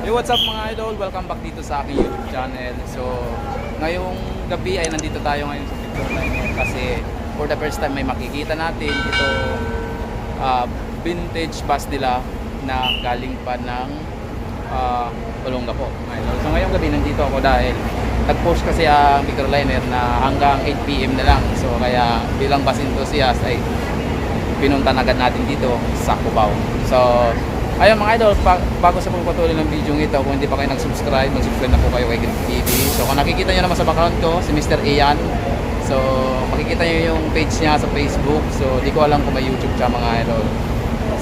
Hey, what's up mga idol? Welcome back dito sa aking YouTube channel. So, ngayong gabi ay nandito tayo ngayon sa Victor kasi for the first time may makikita natin ito ah, vintage bus nila na galing pa ng uh, Olongapo. mga idol. So, ngayong gabi nandito ako dahil nag-post kasi ang Victor Liner na hanggang 8pm na lang. So, kaya bilang bus enthusiast ay pinunta agad natin dito sa Cubao. So, ayun mga idol, bago sa pagpatuloy ng video ito, kung hindi pa kayo nag-subscribe, mag-subscribe na po kayo kay Green TV. So, kung nakikita nyo naman sa background ko, si Mr. Ian. So, makikita nyo yung page niya sa Facebook. So, di ko alam kung may YouTube siya mga idol.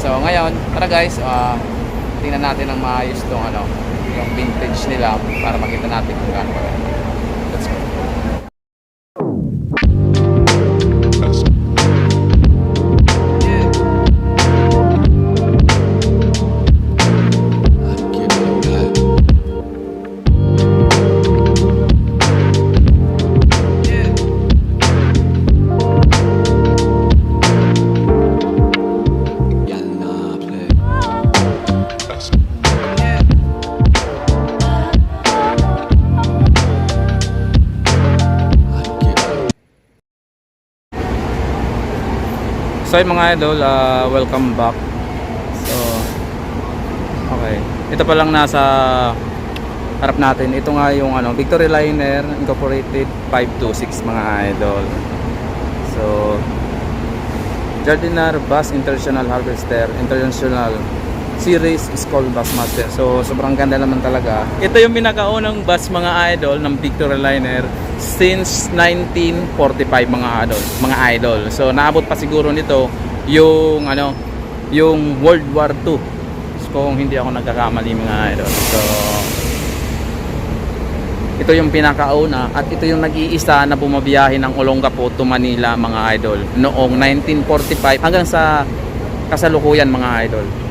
So, ngayon, tara guys, ah, tingnan natin ng maayos tong ano, yung vintage nila para makita natin kung gaano So ayun mga idol, ah, welcome back. So Okay. Ito pa lang nasa harap natin. Ito nga yung ano, Victory Liner Incorporated 526 mga idol. So Jardiner Bus International Harvester International Series School Bus Master. So sobrang ganda naman talaga. Ito yung pinakaunang bus mga idol ng Victory Liner since 1945 mga idol, mga idol. So naabot pa siguro nito yung ano, yung World War II. Kung hindi ako nagkakamali mga idol. So ito yung pinakauna at ito yung nag-iisa na bumabiyahe ng Olongapo to Manila mga idol noong 1945 hanggang sa kasalukuyan mga idol.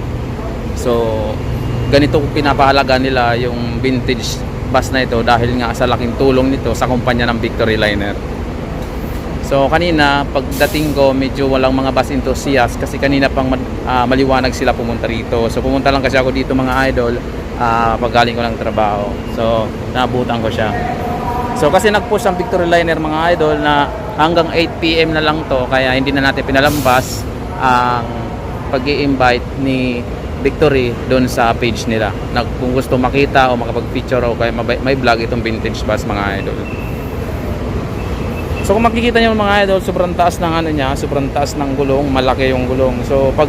So ganito pinapahalaga nila yung vintage bus na ito dahil nga sa laking tulong nito sa kumpanya ng Victory Liner. So kanina pagdating ko medyo walang mga bus enthusiast kasi kanina pang ah, maliwanag sila pumunta rito. So pumunta lang kasi ako dito mga idol ah, pag galing ko ng trabaho. So naabutan ko siya. So kasi nag-post ang Victory Liner mga idol na hanggang 8pm na lang to kaya hindi na natin pinalambas ang pag invite ni Victory doon sa page nila. Na kung gusto makita o makapag-picture o kaya may vlog itong vintage bus mga idol. So kung makikita nyo mga idol, sobrang taas ng ano niya, sobrang taas ng gulong, malaki yung gulong. So pag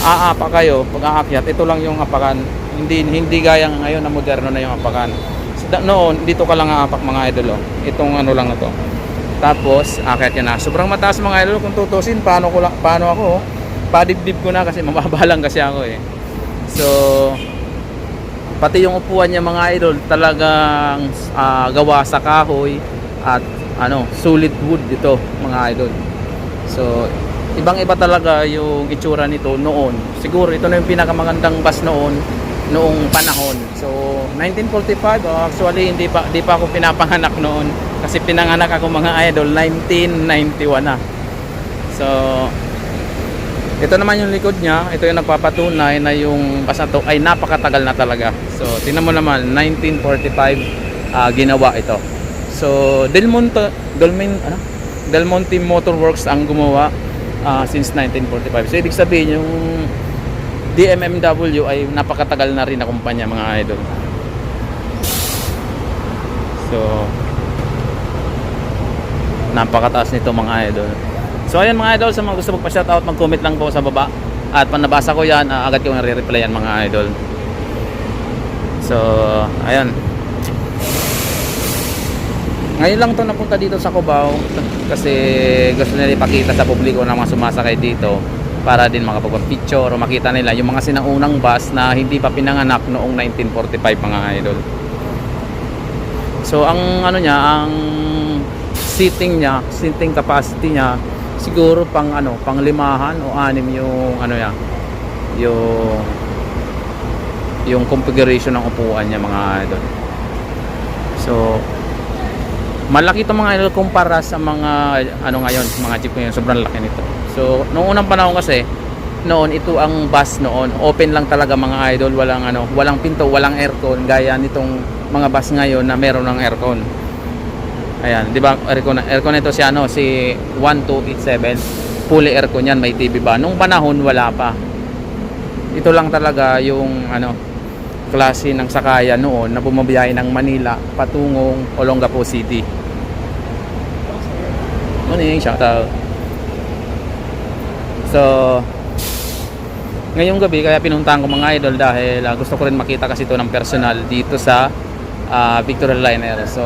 aapa kayo, pag aakyat, ito lang yung apakan. Hindi hindi gaya ngayon na moderno na yung apakan. So, noon, dito ka lang aapak mga idol. Oh. Itong ano lang na to. Tapos, akyat yan na. Sobrang mataas mga idol kung tutusin, paano ko lang, paano ako, oh. padibdib ko na kasi mababa lang kasi ako eh. So, pati yung upuan niya mga idol talagang ah, gawa sa kahoy at ano solid wood ito mga idol. So ibang iba talaga yung itsura nito noon. Siguro ito na yung pinakamagandang bus noon noong panahon. So 1945 oh, actually hindi pa hindi pa ako pinapanganak noon. Kasi pinanganak ako mga idol 1991 na. So ito naman yung likod niya, ito yung nagpapatunay na yung bus na to ay napakatagal na talaga. So, tingnan mo naman, 1945 ah, ginawa ito. So, Del Monte, Del, ano? Del Monte Motor Works ang gumawa ah, since 1945. So, ibig sabihin yung DMMW ay napakatagal na rin na kumpanya mga idol. So, napakataas nito mga idol. So ayan mga idol, sa mga gusto magpa-shoutout, mag-comment lang po sa baba. At panabasa ko yan, ah, agad ko nare-replyan mga idol. So, ayan. Ngayon lang to napunta dito sa Cubao kasi gusto nila ipakita sa publiko na mga sumasakay dito para din makapag-picture o makita nila yung mga sinaunang bus na hindi pa pinanganak noong 1945 mga idol. So ang ano niya, ang seating niya, seating capacity niya siguro pang ano, pang limahan o anim yung ano niya, yung yung configuration ng upuan niya mga idol. So malaki itong mga idol kumpara sa mga ano ngayon, mga jeep ngayon, sobrang laki nito. So noong unang panahon kasi noon ito ang bus noon open lang talaga mga idol walang ano walang pinto walang aircon gaya nitong mga bus ngayon na meron ng aircon ayan di ba aircon aircon ito si ano si 1287 fully aircon yan may TV ba? Nung panahon wala pa. Ito lang talaga yung ano klase ng sakayan noon na bumabiyahe ng Manila patungong Olongapo City. Morning, shout out. So, ngayong gabi kaya pinuntahan ko mga idol dahil ah, gusto ko rin makita kasi ito ng personal dito sa ah, Victoria Liner. So,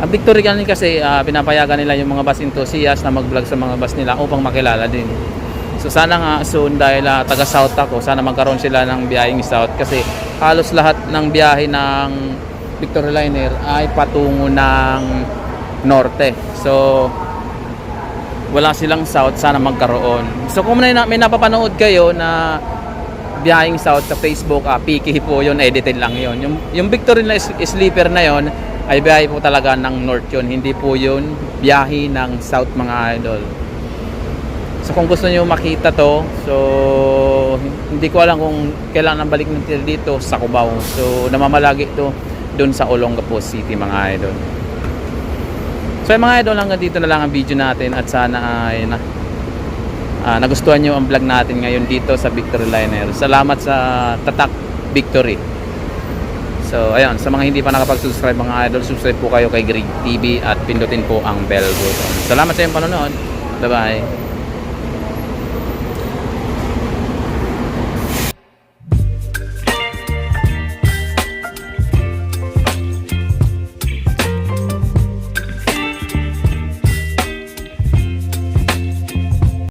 ang Victoria Liner kasi ah, pinapayagan nila yung mga bus enthusiast na mag-vlog sa mga bus nila upang makilala din. So sana nga soon dahil ah, taga South ako, sana magkaroon sila ng biyaheng South kasi halos lahat ng biyahe ng Victoria Liner ay patungo ng norte. So wala silang south sana magkaroon so kung may, may napapanood kayo na biyaheng south sa Facebook ah, piki po yun edited lang yun yung, yung Victory is- sleeper na yun ay biyahe po talaga ng north yun hindi po yun biyahe ng south mga idol so kung gusto niyo makita to so hindi ko alam kung kailan ang balik ng tiil dito sa Cubao so namamalagi to doon sa Olongapo City mga idol So mga idol hanggang dito na lang ang video natin at sana ay na, ah, nagustuhan nyo ang vlog natin ngayon dito sa Victory Liner. Salamat sa Tatak Victory. So ayun, sa mga hindi pa nakapag-subscribe mga idol, subscribe po kayo kay Greg TV at pindutin po ang bell button. Salamat sa iyong panonood. Bye-bye.